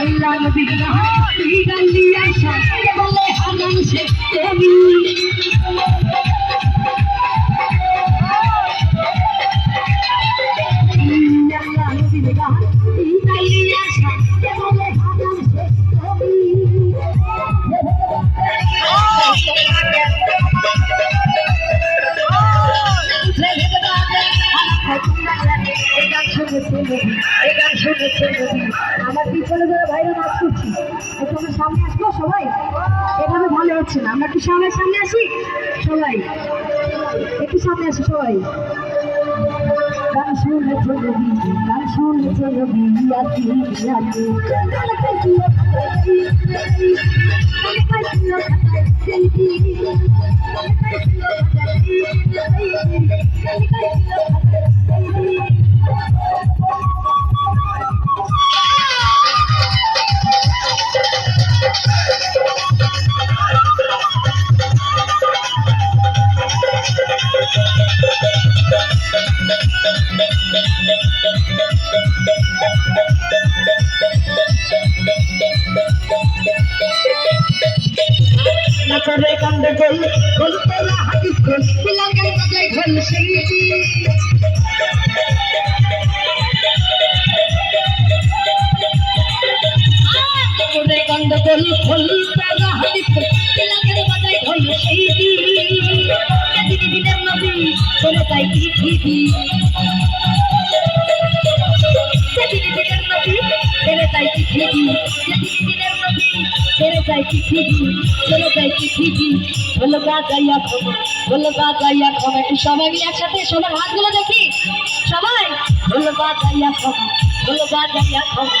আল্লাহ নবী যারা ভাইরা মাছ করছি একটু সামনে আসব, সবাই। এভাবে ভালো হচ্ছে না। আমরা একটু সবাই সামনে আসি? সবাই। একটু সামনে আসি, সবাই। গান শুনেছে রবি গান শুনেছে রবি ইয়াতি ইয়াতি নাচরে কান্দে গোল গোল তোলা হাতি গোল বিলাঙ্গের বাজায় ঘোল সেই নাচরে কান্দে গোল গোল তোলা হাতি গোল বিলাঙ্গের বাজায় ঘোল সেই দিদি দিনের নবী চলে তাই পৃথিবী পৃথিবী চলে তাই পৃথিবী বলো গা গাইয়া ক্ষমা বলো গা গাইয়া ক্ষমা একটু সবাই মিলে একসাথে সবার হাতগুলো দেখি সবাই বলো গা গাইয়া ক্ষমা বলো গা গাইয়া ক্ষমা